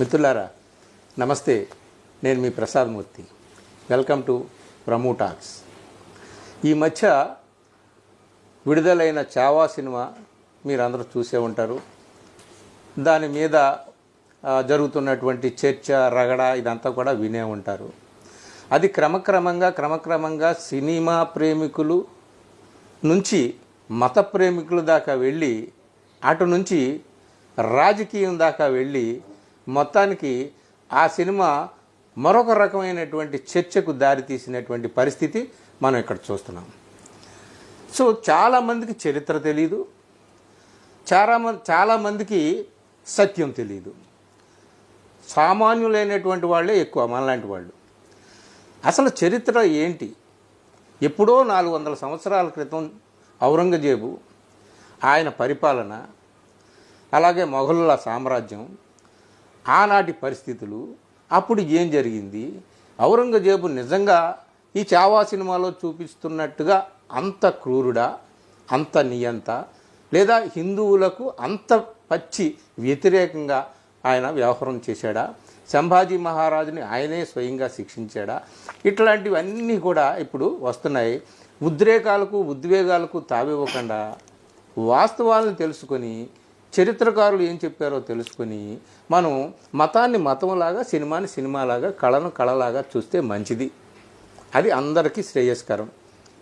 మిత్రులారా నమస్తే. నేను మీ Prasad Murthy. Welcome to Pramu talks ఈ మధ్య విడుదలైన చావా సినిమా మీరందరూ చూసే ఉంటారు. దాని మీద జరుగుతున్నటువంటి చర్చ రగడ ఇదంతా కూడా వినే ఉంటారు. అది క్రమక్రమంగా క్రమక్రమంగా సినిమా ప్రేమికులు నుంచి మత ప్రేమికుల దాకా వెళ్ళి అటు నుంచి రాజకీయం దాకా వెళ్ళి మొత్తానికి ఆ సినిమా మరొక రకమైనటువంటి చర్చకు దారితీసినటువంటి పరిస్థితి మనం ఇక్కడ చూస్తున్నాం. సో చాలామందికి చరిత్ర తెలీదు. చాలా మంది చాలామందికి సత్యం తెలియదు సామాన్యులైనటువంటి వాళ్ళే ఎక్కువ మనలాంటి వాళ్ళు. అసలు చరిత్ర ఏంటి? ఎప్పుడో నాలుగు వందల సంవత్సరాల క్రితం ఔరంగజేబు ఆయన పరిపాలన అలాగే మొఘలుల సామ్రాజ్యం ఆనాటి పరిస్థితులు అప్పుడు ఏం జరిగింది? ఔరంగజేబు నిజంగా ఈ చావా సినిమాలో చూపిస్తున్నట్టుగా అంత క్రూరుడా? అంత నియంత? లేదా హిందువులకు అంత పచ్చి వ్యతిరేకంగా ఆయన వ్యవహారం చేశాడా? సంభాజీ మహారాజుని ఆయనే స్వయంగా శిక్షించాడా? ఇట్లాంటివన్నీ కూడా ఇప్పుడు వస్తున్నాయి. ఉద్రేకాలకు ఉద్వేగాలకు తావివ్వకుండా వాస్తవాలను తెలుసుకొని చరిత్రకారులు ఏం చెప్పారో తెలుసుకొని మనం మతాన్ని మతంలాగా సినిమాని సినిమాలాగా కళను కళలాగా చూస్తే మంచిది. అది అందరికీ శ్రేయస్కరం.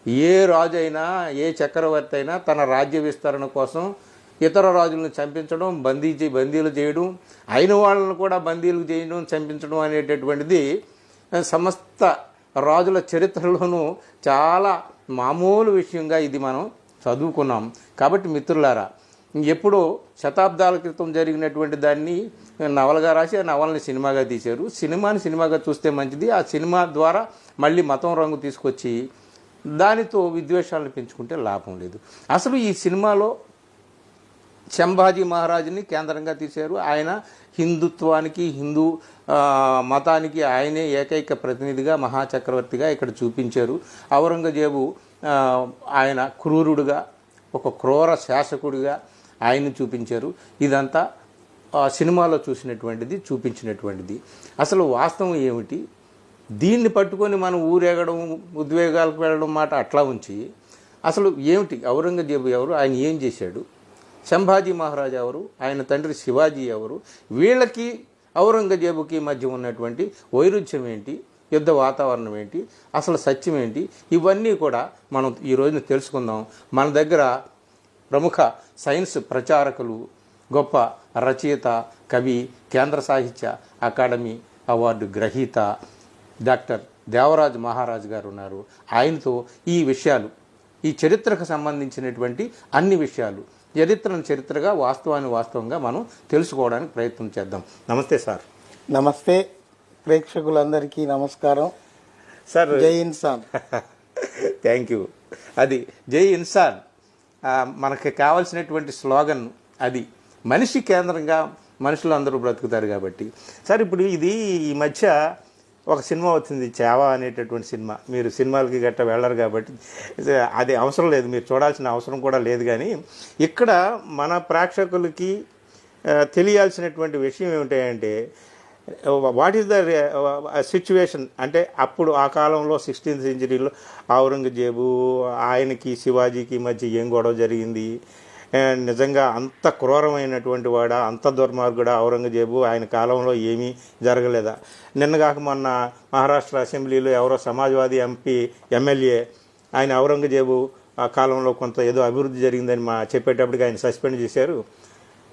ఏ రాజు అయినా ఏ చక్రవర్తి అయినా తన రాజ్య విస్తరణ కోసం ఇతర రాజులను చంపించడం బందీ చే బందీలు చేయడం అయిన వాళ్ళను కూడా బందీలు చేయడం చంపించడం అనేటటువంటిది సమస్త రాజుల చరిత్రలోనూ చాలా మామూలు విషయంగా ఇది మనం చదువుకున్నాం. కాబట్టి మిత్రులారా ఎప్పుడో శతాబ్దాల క్రితం జరిగినటువంటి దాన్ని నవలగా రాసి ఆ నవలని సినిమాగా తీశారు. సినిమాని సినిమాగా చూస్తే మంచిది. ఆ సినిమా ద్వారా మళ్ళీ మతం రంగు తీసుకొచ్చి దానితో విద్వేషాలను పెంచుకుంటే లాభం లేదు. అసలు ఈ సినిమాలో శంభాజీ మహారాజుని కేంద్రంగా తీశారు. ఆయన హిందుత్వానికి హిందూ మతానికి ఆయనే ఏకైక ప్రతినిధిగా మహాచక్రవర్తిగా ఇక్కడ చూపించారు. ఔరంగజేబు ఆయన క్రూరుడుగా ఒక క్రూర శాసకుడిగా ఆయన్ని చూపించారు. ఇదంతా ఆ సినిమాలో చూసినటువంటిది చూపించినటువంటిది. అసలు వాస్తవం ఏమిటి? దీన్ని పట్టుకొని మనం ఊరేగడం ఉద్వేగాలకు వెళ్ళడం మాట అట్లా ఉంచి అసలు ఏమిటి? ఔరంగజేబు ఎవరు? ఆయన ఏం చేశాడు? సంభాజీ మహారాజ్ ఎవరు? ఆయన తండ్రి శివాజీ ఎవరు? వీళ్ళకి ఔరంగజేబుకి మధ్య ఉన్నటువంటి వైరుధ్యం ఏంటి? యుద్ధ వాతావరణం ఏంటి? అసలు సత్యం ఏంటి? ఇవన్నీ కూడా మనం ఈ రోజున తెలుసుకుందాం. మన దగ్గర ప్రముఖ సైన్స్ ప్రచారకులు గొప్ప రచయిత కవి కేంద్ర సాహిత్య అకాడమీ అవార్డు గ్రహీత డాక్టర్ దేవరాజ్ మహారాజ్ గారు ఉన్నారు. ఆయనతో ఈ విషయాలు ఈ చరిత్రకు సంబంధించినటువంటి అన్ని విషయాలు చరిత్రను చరిత్రగా వాస్తవాన్ని వాస్తవంగా మనం తెలుసుకోవడానికి ప్రయత్నం చేద్దాం. నమస్తే సార్. నమస్తే. ప్రేక్షకులందరికీ నమస్కారం. సార్ జై ఇన్సాన్. Thank you. అది జై ఇన్సాన్. మనకి కావాల్సినటువంటి స్లోగన్ అది. మనిషి కేంద్రంగా మనుషులు అందరూ బ్రతుకుతారు కాబట్టి. సార్ ఇప్పుడు ఇది ఈ మధ్య ఒక సినిమా వచ్చింది చావా అనేటటువంటి సినిమా. మీరు సినిమాలకి గట్ట వెళ్ళరు కాబట్టి అది అవసరం లేదు మీరు చూడాల్సిన అవసరం కూడా లేదు కానీ ఇక్కడ మన ప్రేక్షకులకి తెలియాల్సినటువంటి విషయం ఏమిటంటే వాట్ ఈస్ ద సిచ్యువేషన్? అంటే అప్పుడు ఆ కాలంలో సిక్స్టీన్త్ సెంచరీలో ఔరంగజేబు ఆయనకి శివాజీకి మధ్య ఏం గొడవ జరిగింది? అండ్ నిజంగా అంత క్రూరమైనటువంటి వాడా అంత దుర్మార్గుడా ఔరంగజేబు? ఆయన కాలంలో ఏమీ జరగలేదా? నిన్నగాక మొన్న మహారాష్ట్ర అసెంబ్లీలో ఎవరో సమాజ్వాదీ ఎంపీ ఎమ్మెల్యే ఆయన ఔరంగజేబు ఆ కాలంలో కొంత ఏదో అభివృద్ధి జరిగిందని మా చెప్పేటప్పటికి ఆయన సస్పెండ్ చేశారు.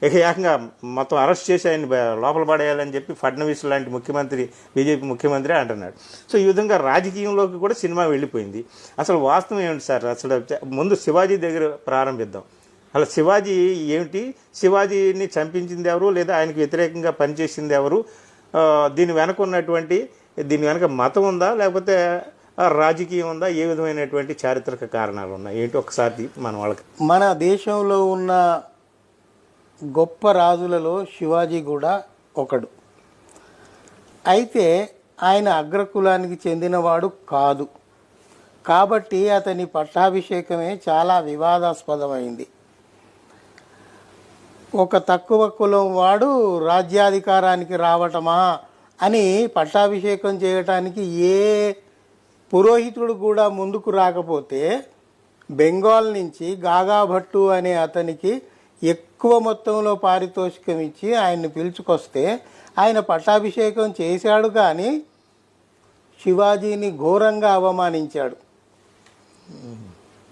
ఇక ఏకంగా మొత్తం అరెస్ట్ చేసి ఆయన లోపల పడేయాలని చెప్పి ఫడ్నవీస్ లాంటి ముఖ్యమంత్రి బీజేపీ ముఖ్యమంత్రి అంటున్నాడు. సో ఈ విధంగా రాజకీయంలోకి కూడా సినిమా వెళ్ళిపోయింది. అసలు వాస్తవం ఏమిటి సార్? అసలు ముందు శివాజీ దగ్గర ప్రారంభిద్దాం. అలా శివాజీ ఏమిటి? శివాజీని చంపించింది ఎవరు? లేదా ఆయనకు వ్యతిరేకంగా పనిచేసింది ఎవరు? దీని వెనక ఉన్నటువంటి దీని వెనక మతం ఉందా? లేకపోతే రాజకీయం ఉందా? ఏ విధమైనటువంటి చారిత్రక కారణాలు ఉన్నాయి? ఏంటి? ఒకసారి మన వాళ్ళకి మన దేశంలో ఉన్న గొప్ప రాజులలో శివాజీ కూడా ఒకడు. అయితే ఆయన అగ్రకులానికి చెందినవాడు కాదు. కాబట్టి అతని పట్టాభిషేకమే చాలా వివాదాస్పదమైంది. ఒక తక్కువ కులం వాడు రాజ్యాధికారానికి రావటమా అని పట్టాభిషేకం చేయటానికి ఏ పురోహితుడు కూడా ముందుకు రాకపోతే బెంగాల్ నుంచి గాగాభట్టు అనే అతనికి ఎక్కువ మొత్తంలో పారితోషికం ఇచ్చి ఆయన్ని పిలుచుకొస్తే ఆయన పట్టాభిషేకం చేశాడు కానీ శివాజీని ఘోరంగా అవమానించాడు.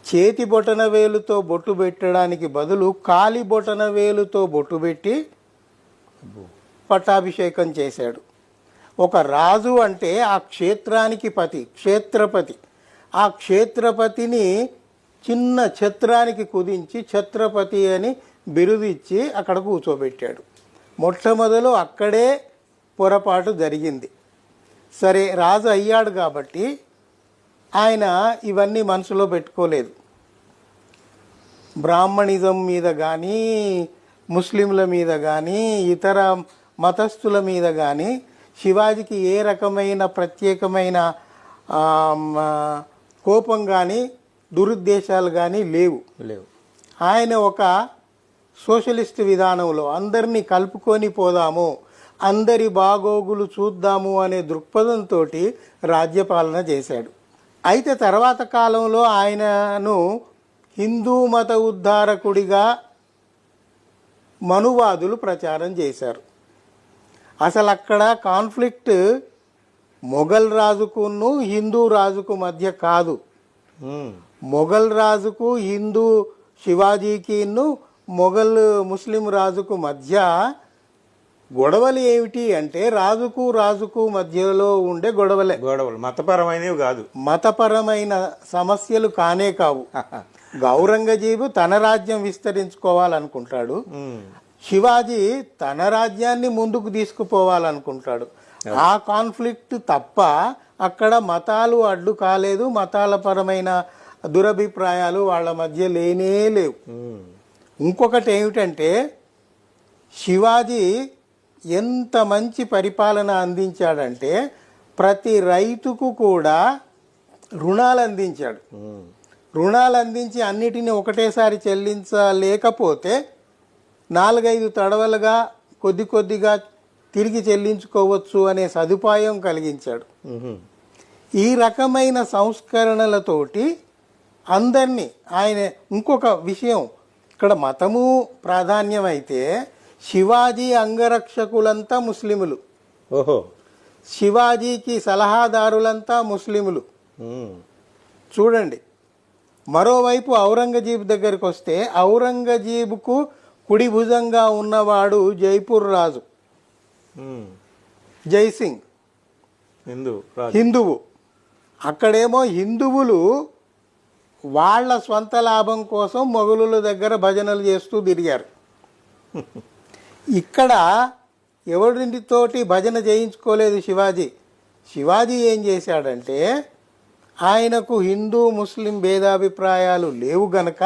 చేతి బొటన వేలుతో బొట్టు పెట్టడానికి బదులు కాలి బొటన వేలుతో బొట్టు పెట్టి పట్టాభిషేకం చేశాడు. ఒక రాజు అంటే ఆ క్షేత్రానికి పతి క్షేత్రపతి. ఆ క్షేత్రపతిని చిన్న ఛత్రానికి కుదించి ఛత్రపతి అని బిరుదు ఇచ్చి అక్కడ కూర్చోబెట్టాడు. మొట్టమొదలు అక్కడే పొరపాటు జరిగింది. సరే రాజు అయ్యాడు కాబట్టి ఆయన ఇవన్నీ మనసులో పెట్టుకోలేదు. బ్రాహ్మణిజం మీద కానీ ముస్లింల మీద కానీ ఇతర మతస్థుల మీద కానీ శివాజీకి ఏ రకమైన ప్రత్యేకమైన కోపం కానీ దురుద్దేశాలు కానీ లేవు. లేవు. ఆయన ఒక సోషలిస్ట్ విధానంలో అందరినీ కలుపుకొని పోదాము అందరి బాగోగులు చూద్దాము అనే దృక్పథంతో రాజ్యపాలన చేశాడు. అయితే తర్వాత కాలంలో ఆయనను హిందూ మత ఉద్ధారకుడిగా మనువాదులు ప్రచారం చేశారు. అసలు అక్కడ కాన్ఫ్లిక్ట్ మొఘల్ రాజుకును హిందూ రాజుకు మధ్య కాదు. మొఘల్ రాజుకు హిందూ శివాజీకిను మొఘల్ ముస్లిం రాజుకు మధ్య గొడవలు ఏమిటి అంటే రాజుకు రాజుకు మధ్యలో ఉండే గొడవలే. గొడవలు. మతపరమైనవి కాదు. మతపరమైన సమస్యలు కానే కావు. గౌరంగజీబు తన రాజ్యం విస్తరించుకోవాలనుకుంటాడు. శివాజీ తన రాజ్యాన్ని ముందుకు తీసుకుపోవాలనుకుంటాడు. ఆ కాన్ఫ్లిక్ట్ తప్ప అక్కడ మతాలు అడ్డు కాలేదు. మతాల పరమైన దురభిప్రాయాలు వాళ్ళ మధ్య లేనే లేవు. ఇంకొకటి ఏమిటంటే శివాజీ ఎంత మంచి పరిపాలన అందించాడంటే ప్రతి రైతుకు కూడా రుణాలు అందించాడు. రుణాలు అందించి అన్నిటిని ఒకటేసారి చెల్లించలేకపోతే నాలుగైదు తడవలుగా కొద్ది కొద్దిగా తిరిగి చెల్లించుకోవచ్చు అనే సదుపాయం కలిగించాడు. ఈ రకమైన సంస్కరణలతోటి అందరినీ ఆయన ఇంకొక విషయం ఇక్కడ మతము ప్రాధాన్యమైతే శివాజీ అంగరక్షకులంతా ముస్లిములు. ఓహో. శివాజీకి సలహాదారులంతా ముస్లిములు. చూడండి. మరోవైపు ఔరంగజీబ్ దగ్గరికి వస్తే ఔరంగజీబుకు కుడి భుజంగా ఉన్నవాడు జైపూర్ రాజు. జైసింగ్. హిందూ రాజు. హిందువు. అక్కడేమో హిందువులు వాళ్ళ స్వంత లాభం కోసం మొఘలుల దగ్గర భజనలు చేస్తూ తిరిగారు. ఇక్కడ ఎవరింటితోటి భజన చేయించుకోలేదు శివాజీ. శివాజీ ఏం చేశాడంటే ఆయనకు హిందూ ముస్లిం భేదాభిప్రాయాలు లేవు గనక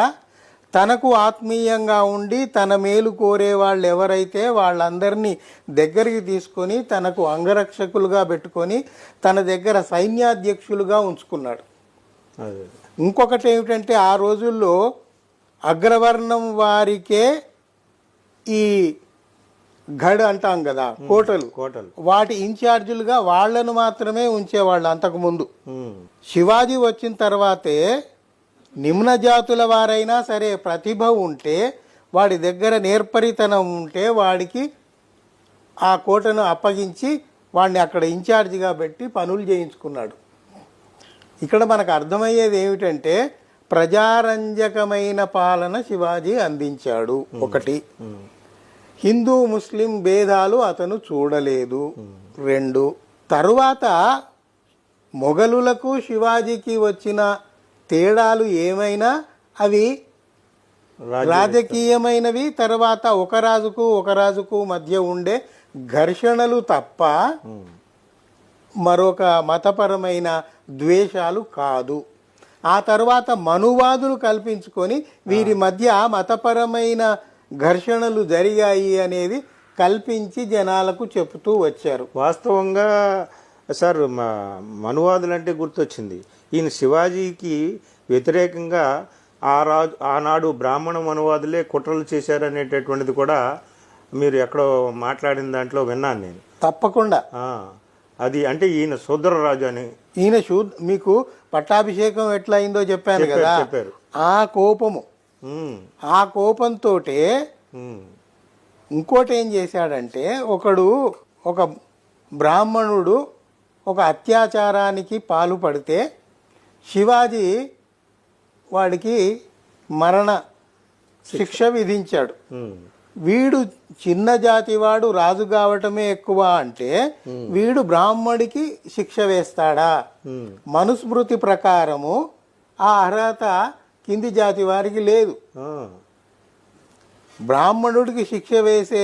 తనకు ఆత్మీయంగా ఉండి తన మేలు కోరే వాళ్ళు ఎవరైతే వాళ్ళందరినీ దగ్గరికి తీసుకొని తనకు అంగరక్షకులుగా పెట్టుకొని తన దగ్గర సైన్యాధ్యక్షులుగా ఉంచుకున్నాడు. ఇంకొకటి ఏమిటంటే ఆ రోజుల్లో అగ్రవర్ణం వారికే ఈ గడ్ అంటాం కదా కోటలు. కోటలు. వాటి ఇన్ఛార్జీలుగా వాళ్ళను మాత్రమే ఉంచేవాళ్ళు అంతకుముందు. శివాజీ వచ్చిన తర్వాతే నిమ్న జాతుల వారైనా సరే ప్రతిభ ఉంటే వాడి దగ్గర నేర్పరితనం ఉంటే వాడికి ఆ కోటను అప్పగించి వాడిని అక్కడ ఇన్ఛార్జిగా పెట్టి పనులు చేయించుకున్నాడు. ఇక్కడ మనకు అర్థమయ్యేది ఏమిటంటే ప్రజారంజకమైన పాలన శివాజీ అందించాడు. ఒకటి. హిందూ ముస్లిం భేదాలు అతను చూడలేదు. రెండు. తరువాత మొఘలులకు శివాజీకి వచ్చిన తేడాలు ఏమైనా? అవి రాజు రాజకీయమైనవి. తర్వాత ఒక రాజుకు ఒక రాజుకు మధ్య ఉండే ఘర్షణలు తప్ప. మరొక మతపరమైన ద్వేషాలు కాదు. ఆ తర్వాత మనువాదులు కల్పించుకొని వీరి మధ్య మతపరమైన ఘర్షణలు జరిగాయి అనేది కల్పించి జనాలకు చెబుతూ వచ్చారు. వాస్తవంగా సార్ మా మనువాదులు అంటే గుర్తొచ్చింది. ఈయన శివాజీకి వ్యతిరేకంగా ఆ రాజు ఆనాడు బ్రాహ్మణ మనువాదులే కుట్రలు చేశారనేటటువంటిది కూడా మీరు ఎక్కడో మాట్లాడిన దాంట్లో విన్నాను నేను. తప్పకుండా. అది అంటే ఈయన శూద్రరాజు అని. ఈయన శూద్ మీకు పట్టాభిషేకం ఎట్లా అయిందో చెప్పాను కదా. చెప్పారు. ఆ కోపము. ఆ కోపంతో ఇంకోటి ఏం చేశాడంటే ఒకడు ఒక బ్రాహ్మణుడు ఒక అత్యాచారానికి పాల్పడితే శివాజీ వాడికి మరణ శిక్ష విధించాడు. వీడు చిన్న జాతి వాడు రాజు కావటమే ఎక్కువ అంటే వీడు బ్రాహ్మడికి శిక్ష వేస్తాడా? మనుస్మృతి ప్రకారము ఆ అర్హత కింది జాతి వారికి లేదు. బ్రాహ్మణుడికి శిక్ష వేసే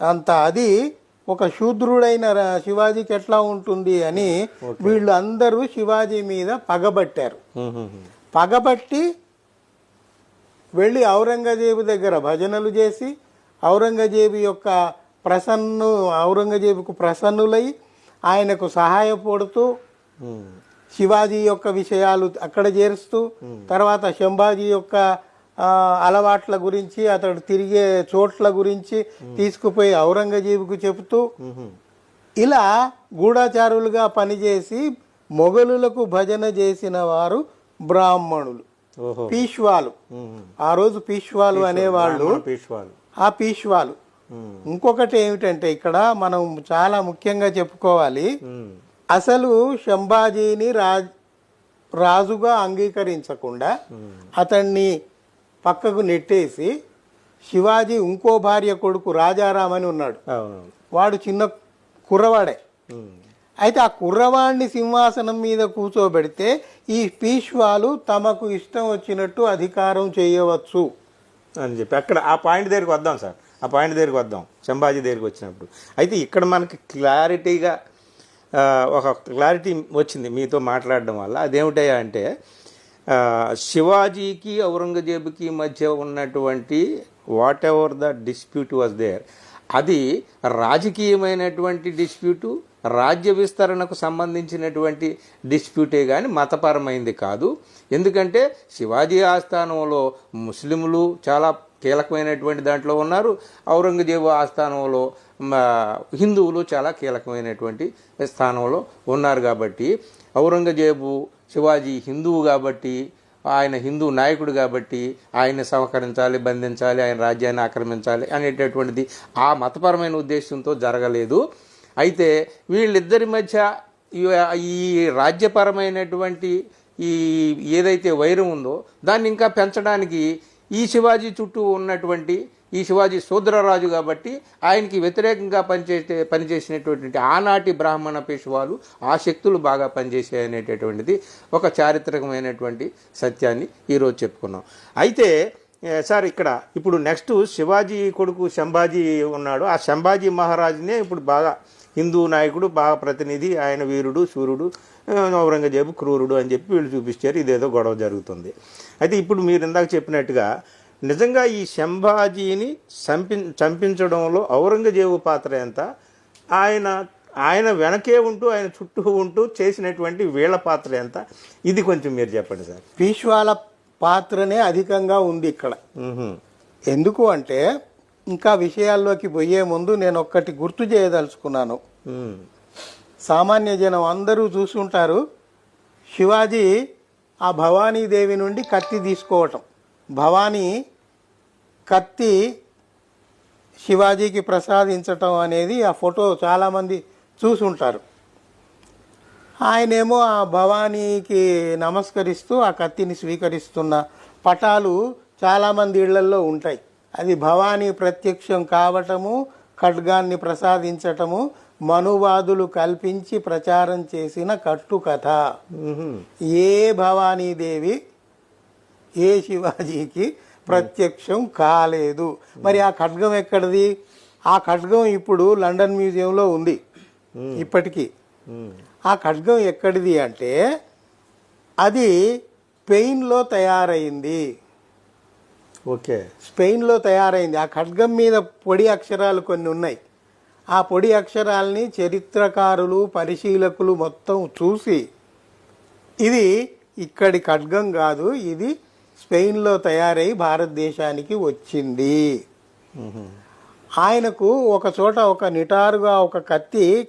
అంత అది ఒక శూద్రుడైన శివాజీకి ఎట్లా ఉంటుంది అని వీళ్ళు అందరూ శివాజీ మీద పగబట్టారు. పగబట్టి వెళ్ళి ఔరంగజేబు దగ్గర భజనలు చేసి ఔరంగజేబు యొక్క ప్రసన్ను ఔరంగజేబుకు ప్రసన్నులై ఆయనకు సహాయపడుతూ శివాజీ యొక్క విషయాలు అక్కడ చేరుస్తూ తర్వాత శంభాజీ యొక్క అలవాట్ల గురించి అతడు తిరిగే చోట్ల గురించి తీసుకుపోయి ఔరంగజేబుకు చెబుతూ ఇలా గూఢాచారులుగా పనిచేసి మొఘలులకు భజన చేసిన వారు బ్రాహ్మణులు. పీష్వాలు. ఆ రోజు పీష్వాలు అనేవాళ్ళు పీష్వాలు. ఆ పీష్వాలు. ఇంకొకటి ఏమిటంటే ఇక్కడ మనం చాలా ముఖ్యంగా చెప్పుకోవాలి. అసలు శంభాజీని రాజ్ రాజుగా అంగీకరించకుండా అతన్ని పక్కకు నెట్టేసి శివాజీ ఇంకో భార్య కొడుకు రాజారాం అని ఉన్నాడు. వాడు చిన్న కుర్రవాడే. అయితే ఆ కుర్రవాడిని సింహాసనం మీద కూర్చోబెడితే ఈ పీష్వాలు తమకు ఇష్టం వచ్చినట్టు అధికారం చేయవచ్చు. అని చెప్పి. అక్కడ ఆ పాయింట్ దగ్గరికి వద్దాం సార్. ఆ పాయింట్ దగ్గరికి వద్దాం. సంభాజీ దగ్గరికి వచ్చినప్పుడు. అయితే ఇక్కడ మనకి క్లారిటీగా ఒక క్లారిటీ వచ్చింది మీతో మాట్లాడడం వల్ల. అదేమిటయ్యా అంటే శివాజీకి ఔరంగజేబుకి మధ్య ఉన్నటువంటి whatever the dispute was there అది రాజకీయమైనటువంటి డిస్ప్యూటు రాజ్య విస్తరణకు సంబంధించినటువంటి డిస్ప్యూటే కానీ మతపరమైంది కాదు. ఎందుకంటే శివాజీ ఆస్థానంలో ముస్లింలు చాలా కీలకమైనటువంటి దాంట్లో ఉన్నారు. ఔరంగజేబు ఆస్థానంలో హిందువులు చాలా కీలకమైనటువంటి స్థానంలో ఉన్నారు కాబట్టి ఔరంగజేబు శివాజీ హిందువు కాబట్టి ఆయన హిందూ నాయకుడు కాబట్టి ఆయన సహకరించాలి బంధించాలి ఆయన రాజ్యాన్ని ఆక్రమించాలి అనేటటువంటిది ఆ మతపరమైన ఉద్దేశంతో జరగలేదు. అయితే వీళ్ళిద్దరి మధ్య ఈ రాజ్యపరమైనటువంటి ఈ ఏదైతే వైరం ఉందో దాన్ని ఇంకా పెంచడానికి ఈ శివాజీ చుట్టూ ఉన్నటువంటి ఈ శివాజీ శూద్రరాజు కాబట్టి ఆయనకి వ్యతిరేకంగా పనిచేసే పనిచేసినటువంటి ఆనాటి బ్రాహ్మణ పేషవాలు ఆ శక్తులు బాగా పనిచేసాయనేటటువంటిది ఒక చారిత్రకమైనటువంటి సత్యాన్ని ఈరోజు చెప్పుకున్నాం. అయితే సార్ ఇక్కడ ఇప్పుడు నెక్స్ట్ శివాజీ కొడుకు శంభాజీ ఉన్నాడు. ఆ శంభాజీ మహారాజునే ఇప్పుడు బాగా హిందూ నాయకుడు బాగా ప్రతినిధి ఆయన వీరుడు సూర్యుడు ఔరంగజేబు క్రూరుడు అని చెప్పి వీళ్ళు చూపించారు ఇదేదో గొడవ జరుగుతుంది. అయితే ఇప్పుడు మీరు ఇందాక చెప్పినట్టుగా నిజంగా ఈ శంభాజీని చంపి చంపించడంలో ఔరంగజేబు పాత్ర ఎంత? ఆయన ఆయన వెనకే ఉంటూ ఆయన చుట్టూ ఉంటూ చేసినటువంటి వీళ్ళ పాత్ర ఎంత? ఇది కొంచెం మీరు చెప్పండి సార్. పీష్వాల పాత్రనే అధికంగా ఉంది ఇక్కడ. ఎందుకు అంటే ఇంకా విషయాల్లోకి పోయే ముందు నేను ఒక్కటి గుర్తు చేయదలుచుకున్నాను. సామాన్య జనం అందరూ చూసుంటారు శివాజీ ఆ భవానీదేవి నుండి కత్తి తీసుకోవటం. భవానీ కత్తి శివాజీకి ప్రసాదించటం అనేది ఆ ఫోటో చాలామంది చూసుంటారు. ఆయనేమో ఆ భవానీకి నమస్కరిస్తూ ఆ కత్తిని స్వీకరిస్తున్న పటాలు చాలామంది ఇళ్ళల్లో ఉంటాయి. అది భవానీ ప్రత్యక్షం కావటము ఖడ్గాన్ని ప్రసాదించటము మనువాదులు కల్పించి ప్రచారం చేసిన కట్టుకథ. ఏ భవానీదేవి ఏ శివాజీకి ప్రత్యక్షం కాలేదు. మరి ఆ ఖడ్గం ఎక్కడిది? ఆ ఖడ్గం ఇప్పుడు లండన్ మ్యూజియంలో ఉంది. ఇప్పటికీ. ఆ ఖడ్గం ఎక్కడిది అంటే అది స్పెయిన్లో తయారైంది. ఓకే. స్పెయిన్లో తయారైంది. ఆ ఖడ్గం మీద పొడి అక్షరాలు కొన్ని ఉన్నాయి. ఆ పొడి అక్షరాల్ని చరిత్రకారులు పరిశీలకులు మొత్తం చూసి ఇది ఇక్కడి ఖడ్గం కాదు ఇది స్పెయిన్లో తయారై భారతదేశానికి వచ్చింది. ఆయనకు ఒక చోట ఒక నిటారుగా ఒక కత్తి